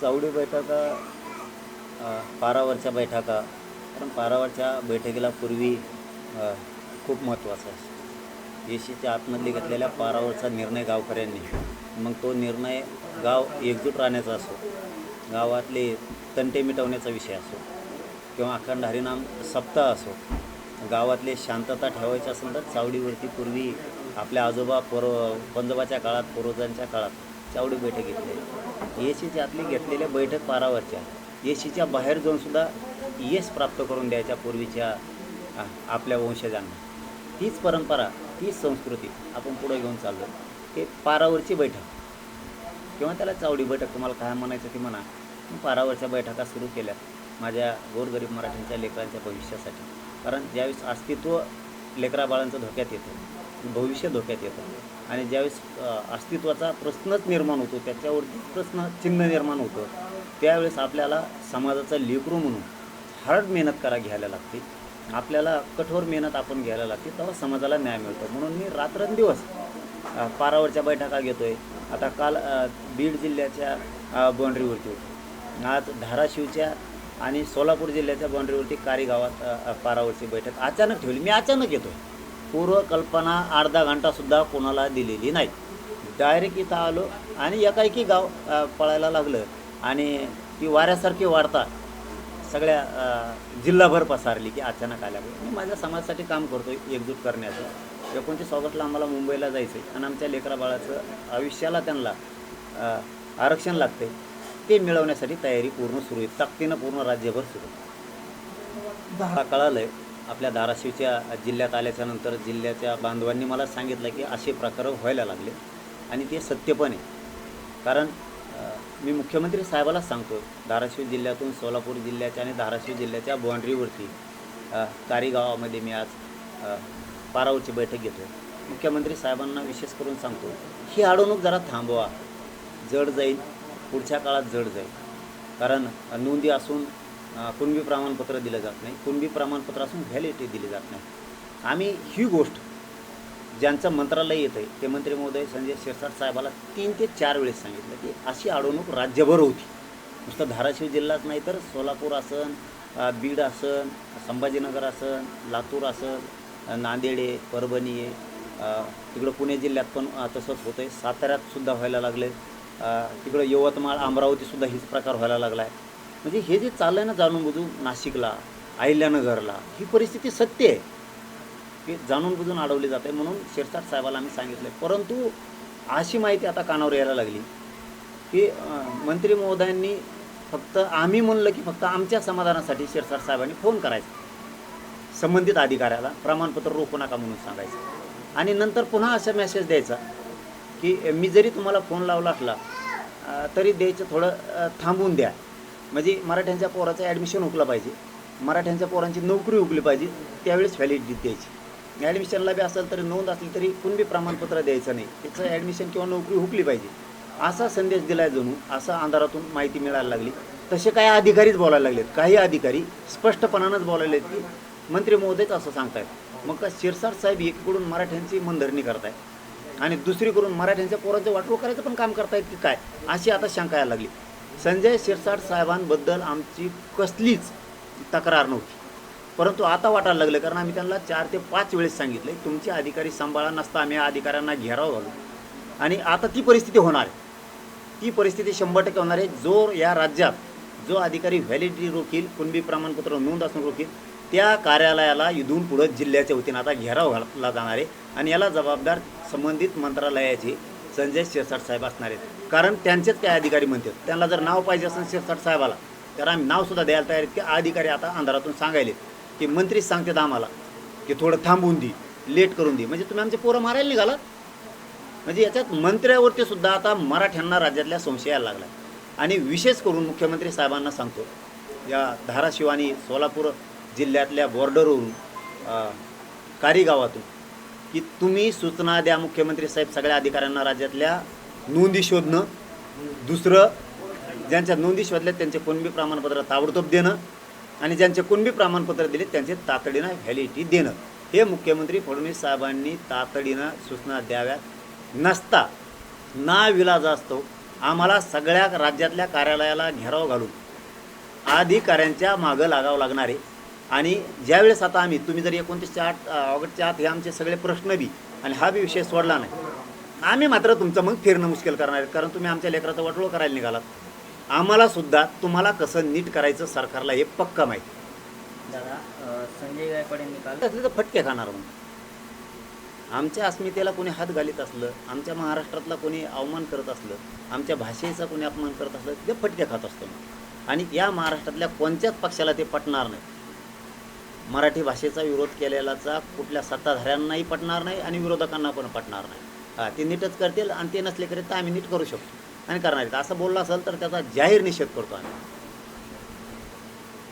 चौडी बैठका पारावरच्या बैठका. कारण पारावरच्या बैठकीला पूर्वी खूप महत्त्वाचं असतं. येशीच्या आतमधली घेतलेल्या पारावरचा निर्णय गावकऱ्यांनी. मग तो निर्णय गाव एकजूट राहण्याचा असो गावातले तंटे मिटवण्याचा विषय असो किंवा अखंड हरिनाम सप्ताह असो गावातले शांतता ठेवायची असेल तर चावडीवरती पूर्वी आपल्या आजोबा पोर पंजोबाच्या काळात पूर्वजांच्या काळात चावडी बैठक घेतली येशीच्या आतली घेतलेल्या बैठक पारावरच्या. येशीच्या बाहेर जाऊन सुद्धा यश प्राप्त करून द्यायच्या पूर्वीच्या आपल्या वंशजांना. तीच परंपरा तीच संस्कृती आपण पुढे घेऊन चाललो ते पारावरची बैठक. किंवा त्याला चावडी बैठक तुम्हाला काय म्हणायचं ते म्हणा. पारावरच्या बैठका सुरू केल्या माझ्या गोरगरीब मराठींच्या लेकरांच्या भविष्यासाठी. कारण ज्यावेळेस अस्तित्व लेकराबाळांचं धोक्यात येतं भविष्य धोक्यात येतं. आणि ज्यावेळेस अस्तित्वाचा प्रश्नच निर्माण होतो त्याच्यावरती प्रश्न चिन्ह निर्माण होतं त्यावेळेस आपल्याला समाजाचा लेकरू म्हणून हार्ड मेहनत करा घ्यायला लागते. आपल्याला कठोर मेहनत आपण घ्यायला लागते तेव्हा समाजाला न्याय मिळतो. म्हणून मी रात्रंदिवस पारावरच्या बैठका घेतो आहे आता काल बीड जिल्ह्याच्या बाँड्रीवरती बाउंड्रीवरती होती. आज धाराशिवच्या आणि सोलापूर जिल्ह्याच्या बाउंड्रीवरती कारीगावात पारावरची बैठक अचानक ठेवली. मी अचानक येतो आहे पूर्वकल्पना अर्धा घंटासुद्धा कोणाला दिलेली नाही डायरेक्ट इथं आलो आणि एकाएकी गाव पळायला लागलं आणि ती वाऱ्यासारखी वाढता सगळ्या जिल्हाभर पसारली की अचानक आल्यामुळे मी माझ्या समाजासाठी काम करतो एकजूट करण्याचं. एकोणतीस ऑगस्टला आम्हाला मुंबईला जायचं आहे आणि आमच्या लेकरा बाळाचं आयुष्याला त्यांना आरक्षण लागते ते मिळवण्यासाठी तयारी पूर्ण सुरू आहे. ताकदीनं पूर्ण राज्यभर सुरू आहे. कळालं आहे आपल्या धाराशिवच्या जिल्ह्यात आल्याच्यानंतर जिल्ह्याच्या बांधवांनी मला सांगितलं की असे प्रकार व्हायला लागले. आणि ते सत्य पण आहे कारण मी मुख्यमंत्री साहेबालाच सांगतो धाराशिव जिल्ह्यातून सोलापूर जिल्ह्याच्या आणि धाराशिव जिल्ह्याच्या बाँड्रीवरती कारीगावामध्ये मी आज पारावरची बैठक घेतो. मुख्यमंत्री साहेबांना विशेष करून सांगतो ही अडवणूक जरा थांबवा. जड जाईल पुढच्या काळात जड जाईल. कारण नोंदी असून कुणबी प्रमाणपत्र दिलं जात नाही. कुणबी प्रमाणपत्र असून व्हॅलिडिटी दिली जात नाही. आम्ही ही गोष्ट ज्यांचं मंत्रालय येतं आहे ते मंत्री महोदय संजय शिरसाट साहेबाला तीन ते चार वेळेस सांगितलं की अशी अडवणूक राज्यभर होती. नुसतं धाराशिव जिल्हाच नाही तर सोलापूर असन बीड असन संभाजीनगर असन लातूर असन नांदेडे परभणी आहे तिकडं पुणे जिल्ह्यात पण तसंच होतं आहे साताऱ्यातसुद्धा व्हायला लागलं आहे तिकडं यवतमाळ अमरावतीसुद्धा हीच प्रकार व्हायला लागला आहे म्हणजे हे जे चाललं आहे ना जाणून बुजून नाशिकला अहिल्यानगरला ही परिस्थिती सत्य आहे. की जाणून बुजून अडवली जाते म्हणून शिरसाट साहेबाला आम्ही सांगितलं परंतु अशी माहिती आता कानावर यायला लागली की मंत्री महोदयांनी फक्त आम्ही म्हणलं की फक्त आमच्या समाधानासाठी शिरसाट साहेबांनी फोन करायचा. संबंधित अधिकाऱ्याला प्रमाणपत्र रोखू नका म्हणून सांगायचं. आणि नंतर पुन्हा असा मेसेज द्यायचा की मी जरी तुम्हाला फोन लावला असला तरी द्यायचं थोडं थांबून द्या. म्हणजे मराठ्यांच्या पोराचं ॲडमिशन हुकलं पाहिजे. मराठ्यांच्या पोरांची नोकरी हुकली पाहिजे त्यावेळेस व्हॅलिडिटी द्यायची. ॲडमिशनला बी असेल तरी नोंद असली तरी कुणबी प्रमाणपत्र द्यायचं नाही. त्याचं ॲडमिशन किंवा नोकरी हुकली पाहिजे. असा संदेश दिलाय जणू असा अंधारातून माहिती मिळायला लागली. तसे काही अधिकारीच बोलायला लागलेत. काही अधिकारी स्पष्टपणानंच बोलायला आहेत की मंत्री महोदयच असं सांगतायत. मग का शिरसाट साहेब एकीकडून मराठ्यांची मनधरणी करताय आणि दुसरीकडून मराठ्यांच्या पोरांचं वाटोळ करायचं पण काम करतायत की काय? अशी आता शंका यायला लागली. संजय शिरसाट साहेबांबद्दल आमची कसलीच तक्रार नव्हती. परंतु आता वाटायला लागलं कारण आम्ही त्यांना चार ते पाच वेळेस सांगितले तुमचे अधिकारी सांभाळा नसता आम्ही अधिकाऱ्यांना घेराव घालू. आणि आता ती परिस्थिती होणार आहे. ती परिस्थिती शंभर टक्के होणार आहे. जो या राज्यात जो अधिकारी व्हॅलिडिटी रोखील कुणबी प्रमाणपत्र नोंद असून रोखील त्या कार्यालयाला इथून पुढं जिल्ह्याच्या वतीनं आता घेराव घातला जाणार आहे. आणि याला जबाबदार संबंधित मंत्रालयाचे संजय शिरसाट साहेब असणार आहेत. कारण त्यांचेच काय अधिकारी म्हणतात. त्यांना जर नाव पाहिजे असेल शिरसाट साहेबाला तर आम्ही नावसुद्धा द्यायला तयार आहेत की अधिकारी आता अंधारातून सांगायले की मंत्रीच सांगतात आम्हाला की थोडं थांबवून दे लेट करून दे. म्हणजे तुम्ही आमचे पोरं मारायला निघाला? म्हणजे याच्यात मंत्र्यावरती सुद्धा आता मराठ्यांना राज्यातल्या संशय यायला लागला आणि विशेष करून मुख्यमंत्री साहेबांना सांगतो या धाराशिव आणि सोलापूर जिल्ह्यातल्या बॉर्डरवरून कारीगावातून की तुम्ही सूचना द्या मुख्यमंत्री साहेब सगळ्या अधिकाऱ्यांना राज्यातल्या नोंदी शोधणं. दुसरं ज्यांच्या नोंदी शोधल्यात त्यांचे कुणबी प्रमाणपत्र ताबडतोब देणं आणि ज्यांचे कुणबी प्रमाणपत्र दिले त्यांचे तातडीनं व्हॅलिडिटी देणं. हे मुख्यमंत्री फडणवीस साहेबांनी तातडीनं सूचना द्याव्यात. नसता ना विलाज असतो. आम्हाला सगळ्या राज्यातल्या कार्यालयाला घेराव घालून अधिकाऱ्यांच्या मागं लागावं लागणारे आणि ज्यावेळेस आता आम्ही तुम्ही जर एकोणतीसच्या आठ ऑगस्टच्या आत हे आमचे सगळे प्रश्न बी आणि हा बी विषय सोडला नाही आम्ही मात्र तुमचं मग फिरणं मुश्किल करणार आहे कारण तुम्ही आमच्या लेकराचं वाटोळ करायला निघालात. आम्हाला सुद्धा तुम्हाला कसं नीट करायचं सरकारला हे पक्का माहिती. दादा संजय गायकवाड यांनी काल असले तर फटके खाणार मग आमच्या अस्मितेला कोणी हात घालीत असलं आमच्या महाराष्ट्रातला कोणी अवमान करत असलं आमच्या भाषेचा कोणी अपमान करत असलं ते फटके खात असतो. आणि या महाराष्ट्रातल्या कोणत्याच पक्षाला ते पटणार नाही. मराठी भाषेचा विरोध केलेलाचा कुठल्या सत्ताधाऱ्यांनाही पटणार नाही आणि विरोधकांना पण पटणार नाही. ते नीटच करतील आणि ते नसले करीत तर आम्ही नीट करू शकतो आणि करणार असं बोललं असेल तर त्याचा जाहीर निषेध करतो आम्ही.